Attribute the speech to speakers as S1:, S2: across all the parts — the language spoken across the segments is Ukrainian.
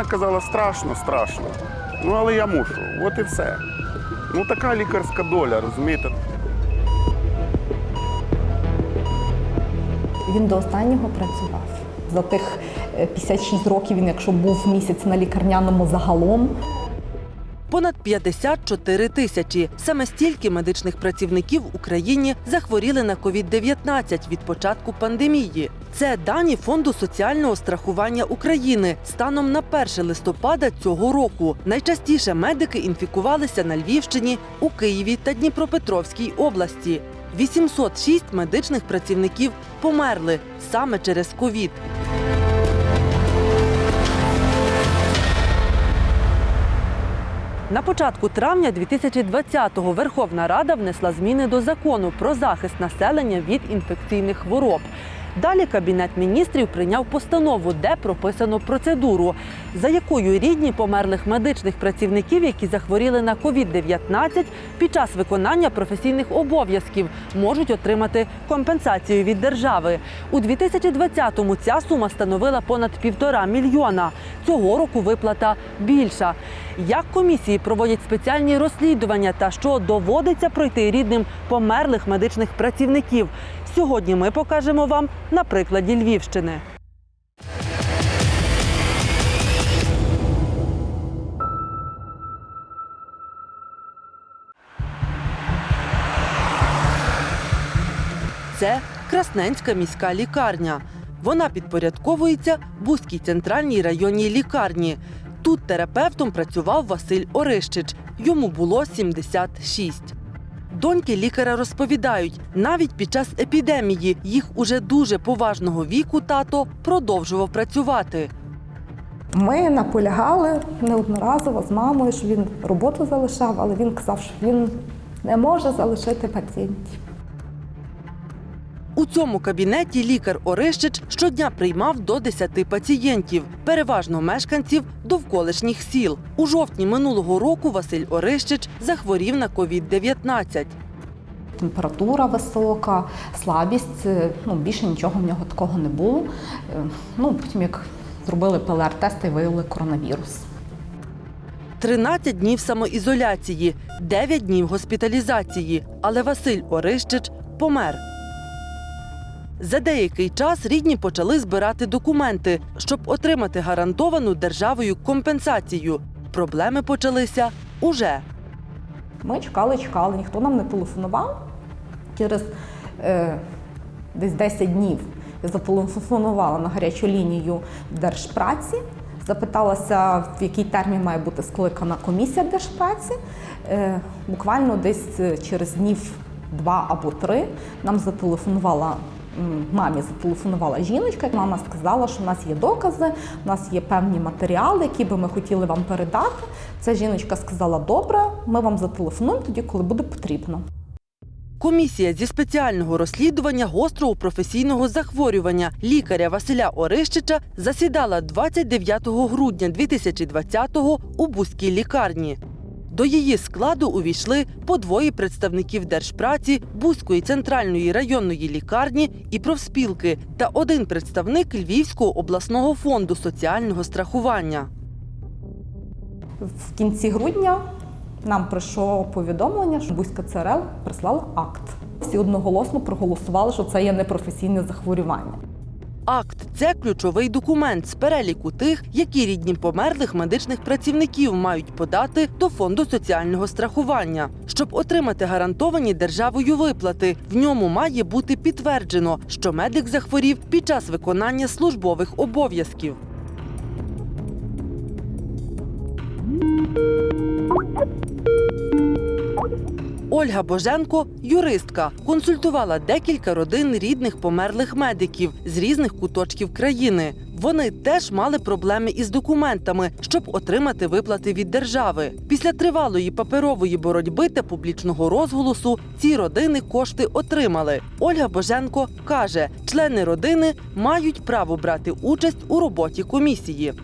S1: Вона казала, страшно, страшно. Ну, але я мушу. От і все. Ну, така лікарська доля, розумієте?
S2: Він до останнього працював. За тих е, 56 років він, якщо був місяць на лікарняному загалом,
S3: Понад 54 тисячі. Саме стільки медичних працівників в Україні захворіли на COVID-19 від початку пандемії. Це дані Фонду соціального страхування України станом на 1 листопада цього року. Найчастіше медики інфікувалися на Львівщині, у Києві та Дніпропетровській області. 806 медичних працівників померли саме через ковід. На початку травня 2020-го Верховна Рада внесла зміни до закону про захист населення від інфекційних хвороб. Далі Кабінет міністрів прийняв постанову, де прописано процедуру, за якою рідні померлих медичних працівників, які захворіли на COVID-19, під час виконання професійних обов'язків можуть отримати компенсацію від держави. У 2020-му ця сума становила понад півтора мільйона. Цього року виплата більша. Як комісії проводять спеціальні розслідування та що доводиться пройти рідним померлих медичних працівників? Сьогодні ми покажемо вам на прикладі Львівщини. Це Красненська міська лікарня. Вона підпорядковується Бузькій центральній районній лікарні. Тут терапевтом працював Василь Орищич. Йому було 76. Доньки лікаря розповідають, навіть під час епідемії їх уже дуже поважного віку тато продовжував працювати.
S2: ми наполягали неодноразово з мамою, що він роботу залишав, але він казав, що він не може залишити пацієнтів.
S3: У цьому кабінеті лікар Орищич щодня приймав до 10 пацієнтів, переважно мешканців довколишніх сіл. У жовтні минулого року Василь Орищич захворів на COVID-19.
S2: Температура висока, слабість, е, ну більше нічого в нього такого не було. Е, Ну, потім як зробили ПЛР-тест і виявили коронавірус.
S3: 13 днів самоізоляції, 9 днів госпіталізації. Але Василь Орищич помер. За деякий час рідні почали збирати документи, щоб отримати гарантовану державою компенсацію. Проблеми почалися уже.
S2: Ми чекали, чекали, ніхто нам не телефонував. Через е, десь 10 днів я зателефонувала на гарячу лінію Держпраці, запиталася, в який термін має бути скликана комісія Держпраці. Е, буквально десь е, через днів два або три нам зателефонувала. Мамі зателефонувала жіночка, мама сказала, що в нас є докази, у нас є певні матеріали, які би ми хотіли вам передати. Ця жіночка сказала: добре, ми вам зателефонуємо тоді, коли буде потрібно.
S3: Комісія зі спеціального розслідування гострого професійного захворювання лікаря Василя Орищича засідала 29 грудня 2020-го у Бузькій лікарні. До її складу увійшли по двоє представників держпраці, Бузької центральної районної лікарні і профспілки та один представник Львівського обласного фонду соціального страхування.
S2: В кінці грудня нам прийшло повідомлення, що Бузька ЦРЛ прислала акт. Всі одноголосно проголосували, що це є непрофесійне захворювання.
S3: Акт це ключовий документ з переліку тих, які рідні померлих медичних працівників мають подати до фонду соціального страхування, щоб отримати гарантовані державою виплати. В ньому має бути підтверджено, що медик захворів під час виконання службових обов'язків. Ольга Боженко, юристка, консультувала декілька родин рідних померлих медиків з різних куточків країни. Вони теж мали проблеми із документами, щоб отримати виплати від держави. Після тривалої паперової боротьби та публічного розголосу ці родини кошти отримали. Ольга Боженко каже, члени родини мають право брати участь у роботі комісії.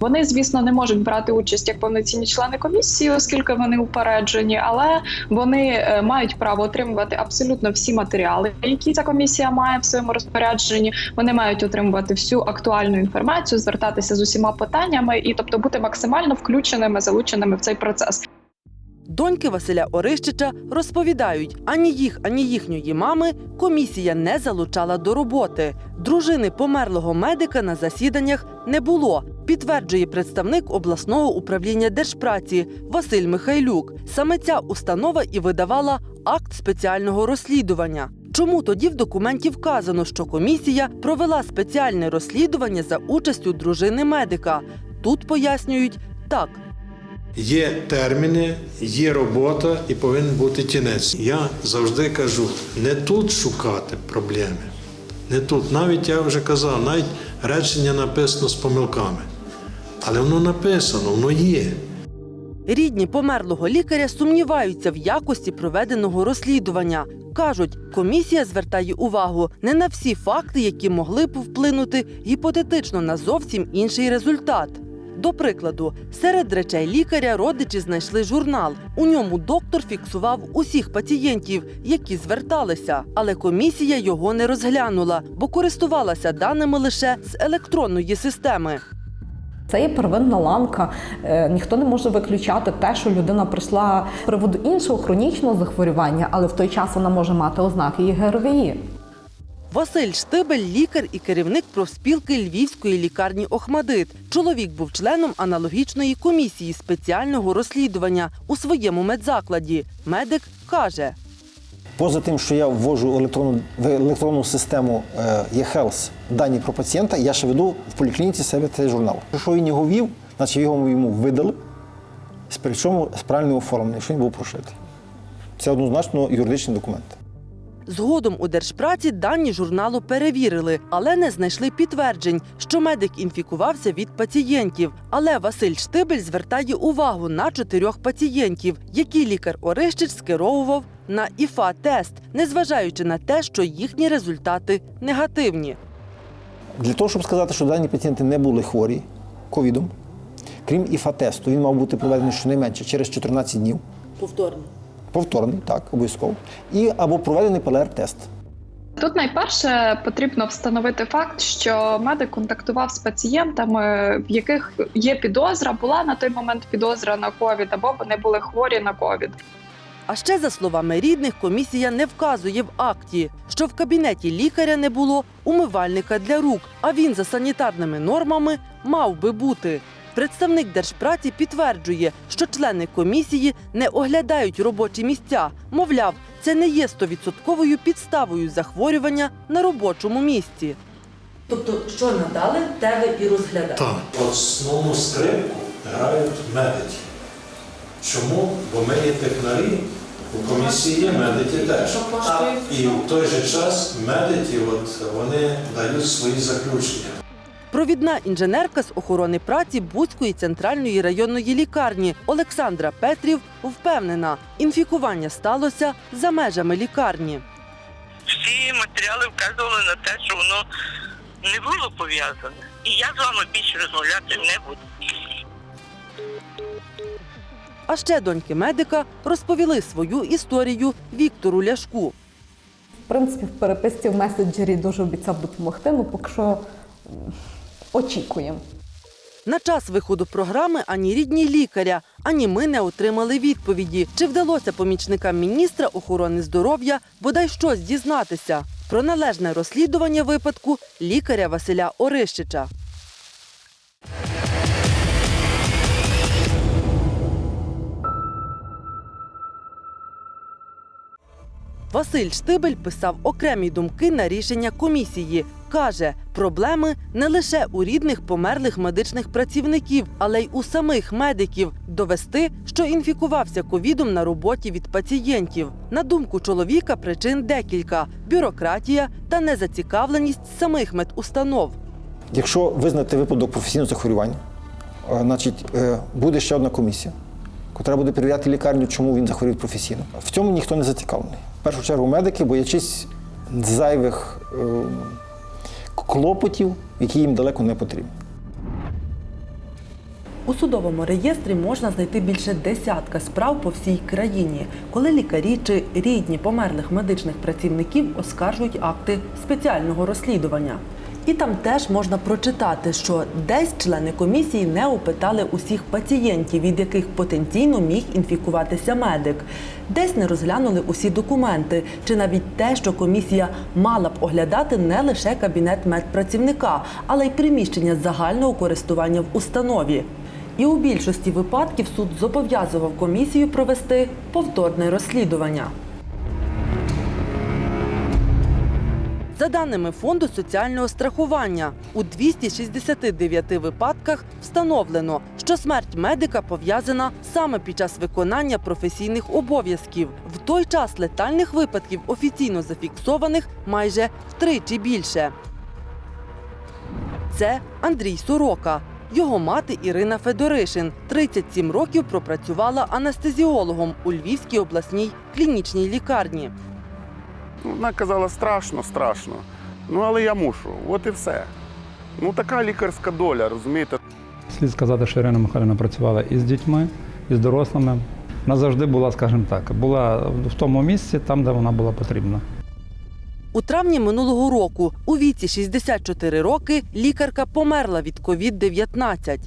S4: Вони, звісно, не можуть брати участь як повноцінні члени комісії, оскільки вони упереджені, але вони е, мають право отримувати абсолютно всі матеріали, які ця комісія має в своєму розпорядженні. Вони мають отримувати всю актуальну інформацію, звертатися з усіма питаннями і, тобто, бути максимально включеними, залученими в цей процес.
S3: Доньки Василя Орищича розповідають, ані їх, ані їхньої мами комісія не залучала до роботи. Дружини померлого медика на засіданнях не було. Підтверджує представник обласного управління держпраці Василь Михайлюк. Саме ця установа і видавала акт спеціального розслідування. Чому тоді в документі вказано, що комісія провела спеціальне розслідування за участю дружини медика? Тут пояснюють так.
S5: Є терміни, є робота і повинен бути кінець. Я завжди кажу, не тут шукати проблеми. Не тут. Навіть я вже казав, навіть речення написано з помилками. Але воно написано, воно є.
S3: Рідні померлого лікаря сумніваються в якості проведеного розслідування. Кажуть, комісія звертає увагу не на всі факти, які могли б вплинути гіпотетично на зовсім інший результат. До прикладу, серед речей лікаря родичі знайшли журнал. У ньому доктор фіксував усіх пацієнтів, які зверталися, але комісія його не розглянула, бо користувалася даними лише з електронної системи.
S2: Це є первинна ланка. Е, Ніхто не може виключати те, що людина прийшла з приводу іншого хронічного захворювання, але в той час вона може мати ознаки і ГРВІ.
S3: Василь Штибель лікар і керівник профспілки Львівської лікарні Охмадит. Чоловік був членом аналогічної комісії спеціального розслідування у своєму медзакладі. Медик каже:
S6: Поза тим, що я ввожу електронну, в електронну систему е, eHealth дані про пацієнта, я ще веду в поліклініці себе цей журнал. Якщо він його вів, значить його йому видали, причому з правильним оформленням, що він був прошитий. Це однозначно юридичний документ.
S3: Згодом у держпраці дані журналу перевірили, але не знайшли підтверджень, що медик інфікувався від пацієнтів. Але Василь Штибель звертає увагу на чотирьох пацієнтів, які лікар Орищич скеровував на ІФА-тест, незважаючи на те, що їхні результати негативні.
S6: Для того, щоб сказати, що дані пацієнти не були хворі ковідом, крім ІФА-тесту, він мав бути проведений щонайменше через 14 днів.
S3: Повторно.
S6: Повторний, так, обов'язково. І або проведений ПЛР-тест.
S4: Тут найперше потрібно встановити факт, що медик контактував з пацієнтами, в яких є підозра, була на той момент підозра на ковід, або вони були хворі на ковід.
S3: А ще за словами рідних, комісія не вказує в акті, що в кабінеті лікаря не було умивальника для рук, а він за санітарними нормами мав би бути. Представник держпраці підтверджує, що члени комісії не оглядають робочі місця. Мовляв, це не є стовідсотковою підставою захворювання на робочому місці. Тобто, що надали, те ви і розглядаєте?
S5: Так. Основну скрипку грають медики. Чому? Бо ми є технарі, у комісії є медики теж. І в той же час медики от, вони дають свої заключення.
S3: Провідна інженерка з охорони праці Буцької центральної районної лікарні Олександра Петрів впевнена, інфікування сталося за межами лікарні.
S7: всі матеріали вказували на те, що воно не було пов'язане. І я з вами більше розмовляти не буду.
S3: А ще доньки медика розповіли свою історію Віктору Ляшку.
S2: В принципі, в переписці в меседжері дуже обіцяв допомогти, ну поки що очікуємо.
S3: На час виходу програми ані рідні лікаря, ані ми не отримали відповіді, чи вдалося помічникам міністра охорони здоров'я бодай щось дізнатися про належне розслідування випадку лікаря Василя Орищича. Василь Штибель писав окремі думки на рішення комісії. Каже, проблеми не лише у рідних померлих медичних працівників, але й у самих медиків довести, що інфікувався ковідом на роботі від пацієнтів. На думку чоловіка, причин декілька: бюрократія та незацікавленість самих медустанов.
S6: Якщо визнати випадок професійного захворювання, е, значить е, буде ще одна комісія, яка буде перевіряти лікарню, чому він захворів професійно. В цьому ніхто не зацікавлений. В першу чергу медики, боячись зайвих е, клопотів, які їм далеко не потрібні.
S3: У судовому реєстрі можна знайти більше десятка справ по всій країні, коли лікарі чи рідні померлих медичних працівників оскаржують акти спеціального розслідування. І там теж можна прочитати, що десь члени комісії не опитали усіх пацієнтів, від яких потенційно міг інфікуватися медик, десь не розглянули усі документи, чи навіть те, що комісія мала б оглядати не лише кабінет медпрацівника, але й приміщення загального користування в установі. І у більшості випадків суд зобов'язував комісію провести повторне розслідування. За даними фонду соціального страхування, у 269 випадках встановлено, що смерть медика пов'язана саме під час виконання професійних обов'язків. В той час летальних випадків офіційно зафіксованих майже втричі більше. Це Андрій Сорока. Його мати Ірина Федоришин 37 років пропрацювала анестезіологом у Львівській обласній клінічній лікарні.
S1: Ну, Вона казала, страшно, страшно. Ну, але я мушу, от і все. Ну, така лікарська доля, розумієте?
S8: Слід сказати, що Ірина Михайлівна працювала і з дітьми, і з дорослими. Вона завжди була, скажімо так, була в тому місці, там, де вона була потрібна.
S3: У травні минулого року, у віці 64 роки, лікарка померла від COVID-19.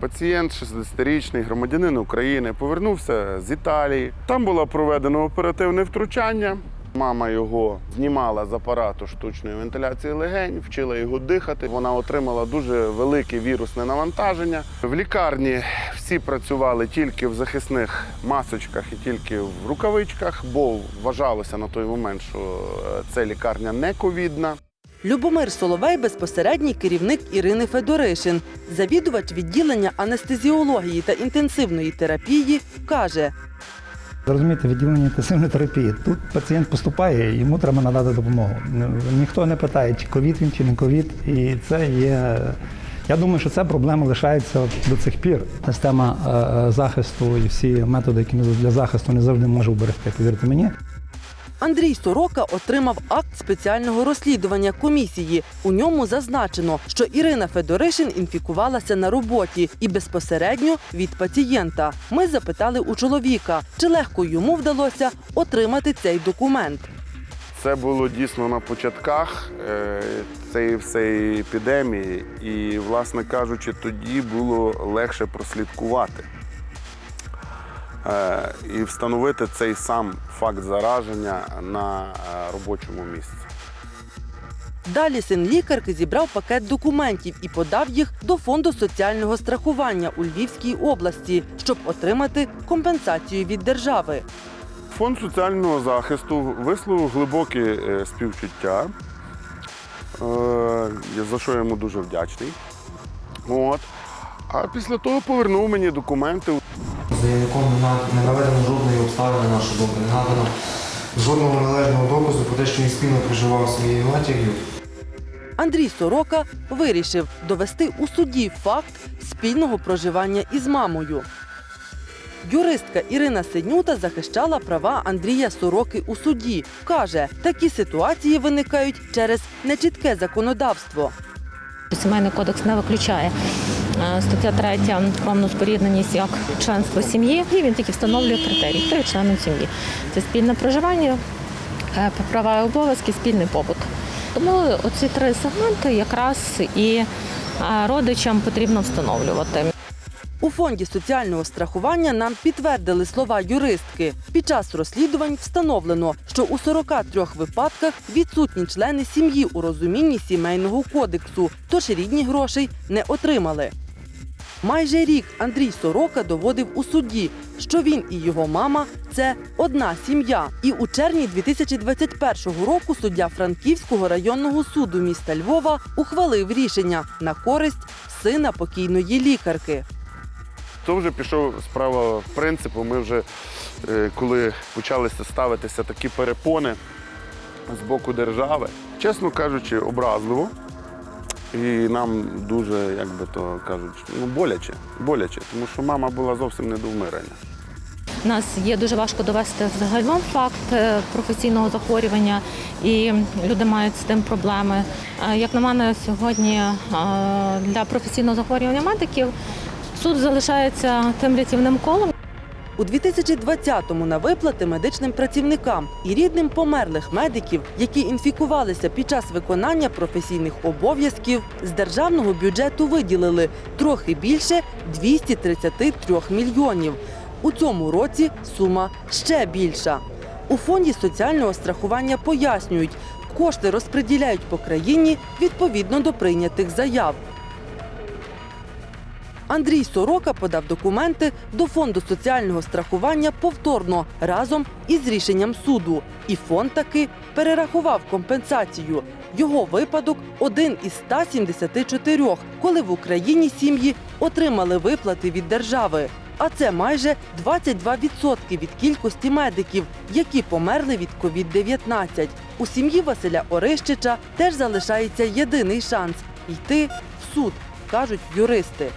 S1: Пацієнт 60-річний громадянин України повернувся з Італії. Там було проведено оперативне втручання. Мама його знімала з апарату штучної вентиляції легень, вчила його дихати. Вона отримала дуже велике вірусне навантаження. В лікарні всі працювали тільки в захисних масочках і тільки в рукавичках, бо вважалося на той момент, що е, це лікарня не ковідна.
S3: Любомир Соловей безпосередній керівник Ірини Федоришин, завідувач відділення анестезіології та інтенсивної терапії, каже:
S8: Розумієте, відділення інтенсивної терапії. Тут пацієнт поступає, йому треба надати допомогу. Ніхто не питає, чи ковід він, чи не ковід. І це є. Я думаю, що ця проблема лишається до цих пір. Система е, е, захисту і всі методи, які для захисту не завжди може вберегти, повірте мені.
S3: Андрій Сорока отримав акт спеціального розслідування комісії. У ньому зазначено, що Ірина Федоришин інфікувалася на роботі і безпосередньо від пацієнта. Ми запитали у чоловіка, чи легко йому вдалося отримати цей документ.
S1: Це було дійсно на початках е, цієї всієї епідемії, і, власне кажучи, тоді було легше прослідкувати і встановити цей сам факт зараження на е, робочому місці.
S3: Далі син лікарки зібрав пакет документів і подав їх до фонду соціального страхування у Львівській області, щоб отримати компенсацію від держави.
S1: Фонд соціального захисту висловив глибоке е, співчуття, е, за що я йому дуже вдячний. От. А після того повернув мені документи.
S9: Заявником не не наведено жодної обставини на нашу думку, не надано жодного належного доказу про те, що він спільно проживав своєю матір'ю.
S3: Андрій Сорока вирішив довести у суді факт спільного проживання із мамою. Юристка Ірина Синюта захищала права Андрія Сороки у суді. Каже, такі ситуації виникають через нечітке законодавство.
S10: Сімейний кодекс не виключає стаття 3 кровну спорідненість як членство сім'ї, і він тільки встановлює критерії, хто є членом сім'ї. Це спільне проживання, е, права і обов'язки, спільний побут. Тому оці три сегменти якраз і е, родичам потрібно встановлювати.
S3: У фонді соціального страхування нам підтвердили слова юристки. Під час розслідувань встановлено, що у 43 випадках відсутні члени сім'ї у розумінні сімейного кодексу, тож рідні грошей не отримали. Майже рік Андрій Сорока доводив у суді, що він і його мама це одна сім'я. І у червні 2021 року суддя Франківського районного суду міста Львова ухвалив рішення на користь сина покійної лікарки.
S1: То вже пішов справа принципу. Ми вже е, коли почалися ставитися такі перепони з боку держави, чесно кажучи, образливо. І нам дуже, як би то кажуть, ну боляче, боляче, тому що мама була зовсім не до вмирання.
S10: Нас є дуже важко довести загалом факт е, професійного захворювання, і люди мають з тим проблеми. Е, Як на мене, сьогодні е, для професійного захворювання медиків Суд залишається тим рятівним колом.
S3: У 2020-му на виплати медичним працівникам і рідним померлих медиків, які інфікувалися під час виконання професійних обов'язків, з державного бюджету виділили трохи більше 233 мільйонів. У цьому році сума ще більша. У фонді соціального страхування пояснюють, кошти розподіляють по країні відповідно до прийнятих заяв. Андрій Сорока подав документи до фонду соціального страхування повторно разом із рішенням суду. І фонд таки перерахував компенсацію. Його випадок один із 174, коли в Україні сім'ї отримали виплати від держави. А це майже 22% від кількості медиків, які померли від COVID-19. У сім'ї Василя Орищича теж залишається єдиний шанс йти в суд, кажуть юристи.